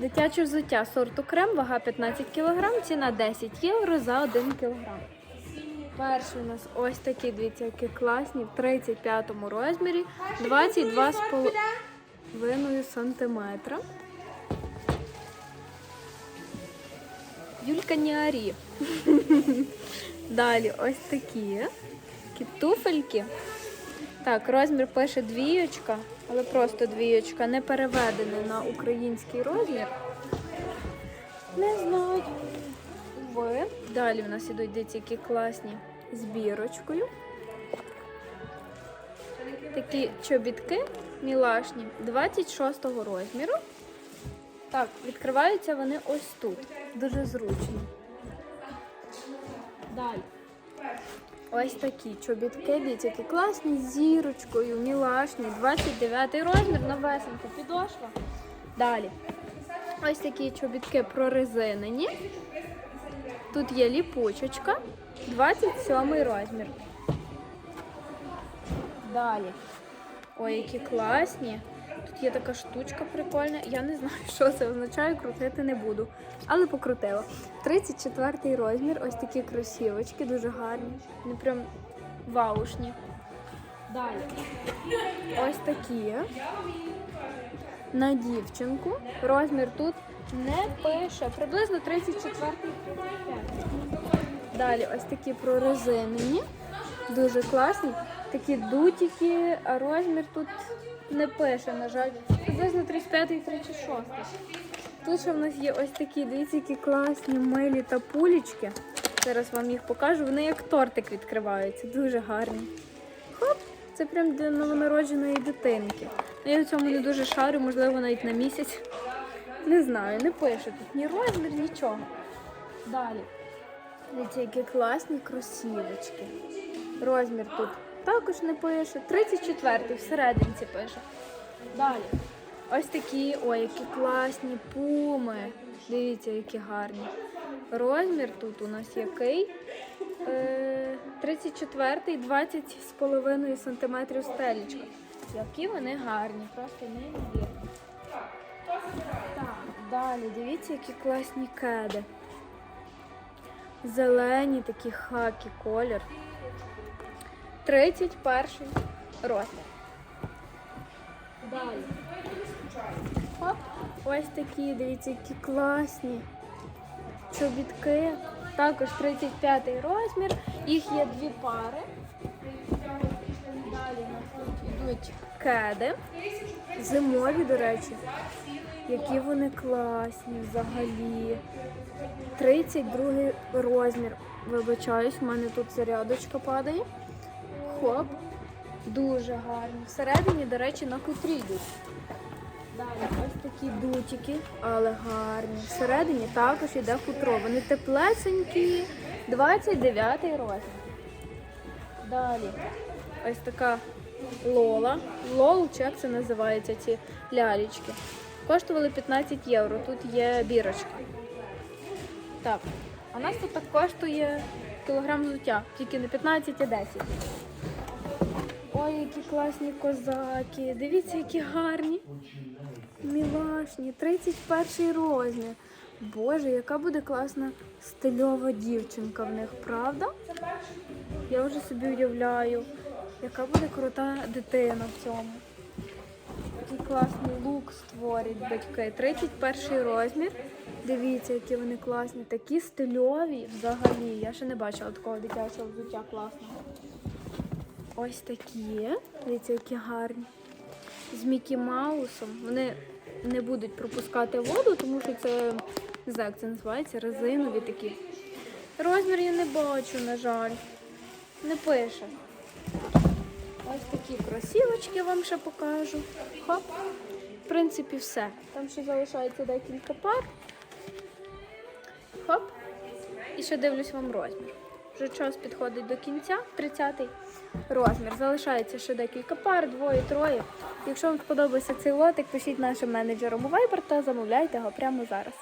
Дитяче взуття сорту крем, вага 15 кг, ціна 10 євро за 1 кг. Перший у нас ось такі, дивіться, які класні, в 35-му розмірі, 22,5 сантиметра. Юлька Ніарі. Далі ось такі. Такі туфельки. Так, розмір пише двієчка, але просто двієчка, не переведений на український розмір. Не знаю. Ви. Далі в нас ідуть дивіться, які класні з бірочкою. Такі чобітки мілашні 26 розміру. Так, відкриваються вони ось тут. Дуже зручно. Далі. Ось такі чобітки, дивіться, які класні з зірочкою, мілашні, 29 розмір, новесенька підошва. Далі. Ось такі чобітки прорезинені. Тут є ліпучечка, 27 розмір. Далі. Ой, які класні. Тут є така штучка прикольна. Я не знаю, що це означає, крутити не буду. Але покрутила. 34 розмір. Ось такі кросівочки, дуже гарні. Вони прям ваушні. Далі. Ось такі. На дівчинку. Розмір тут не пише. Приблизно 34 Далі ось такі прорезинені. Дуже класні. Такі дутики, а розмір тут не пише, на жаль. Приблизно 35 і 36. Тут ще в нас є ось такі, дивіться, які класні милі та пулічки. Зараз вам їх покажу. Вони як тортик відкриваються, дуже гарні. Хоп! Це прям для новонародженої дитинки. Ну, Я в цьому не дуже шарю, можливо, навіть на місяць. Не знаю, не пише тут ні розмір, нічого. Далі. Дивіться, які класні кросівочки. Розмір тут також не пише. 34-й всерединці пише. Далі. Ось такі, ой, які класні пуми. Дивіться, які гарні. Розмір тут у нас який? Е, 34-й, 20 з половиною сантиметрів стелічка. Які вони гарні, просто неймовірні. Так, далі, дивіться, які класні кеди. Зелені такі хакі колір. 31 розмір. Далі. Ось такі, дивіться, які класні чобітки. Також 35 розмір. Їх є дві пари. Далі йдуть кеди. Зимові, до речі. Які вони класні взагалі. 32 розмір. Вибачаюсь, в мене тут зарядочка падає. Хоп. Дуже гарні. Всередині, до речі, на хутрі йдуть. Далі ось такі дутики, але гарні. Всередині також йде хутро. Вони теплесенькі. 29 розмір. Далі ось така лола. Лол, як це називається, ці лялечки. Коштували 15 євро. Тут є бірочка. Так, а нас тут так коштує кілограм взуття, тільки не 15, а 10. Ой, які класні козаки. Дивіться, які гарні. Мілашні, 31 розмір. Боже, яка буде класна стильова дівчинка в них, правда? Я вже собі уявляю, яка буде крута дитина в цьому. Який класний лук створять батьки. 31 розмір. Дивіться, які вони класні. Такі стильові взагалі. Я ще не бачила такого дитячого взуття класного. Ось такі. Дивіться, які гарні. З Мікі Маусом. Вони не будуть пропускати воду, тому що це не знаю, як це називається, резинові такі. Розмір я не бачу, на жаль. Не пише. Ось такі кросівочки вам ще покажу. Хоп. В принципі, все. Там ще залишається декілька пар. Хоп. І ще дивлюсь вам розмір. Вже час підходить до кінця, 30-й розмір. Залишається ще декілька пар, двоє, троє. Якщо вам сподобався цей лотик, пишіть нашим менеджерам у Viber та замовляйте його прямо зараз.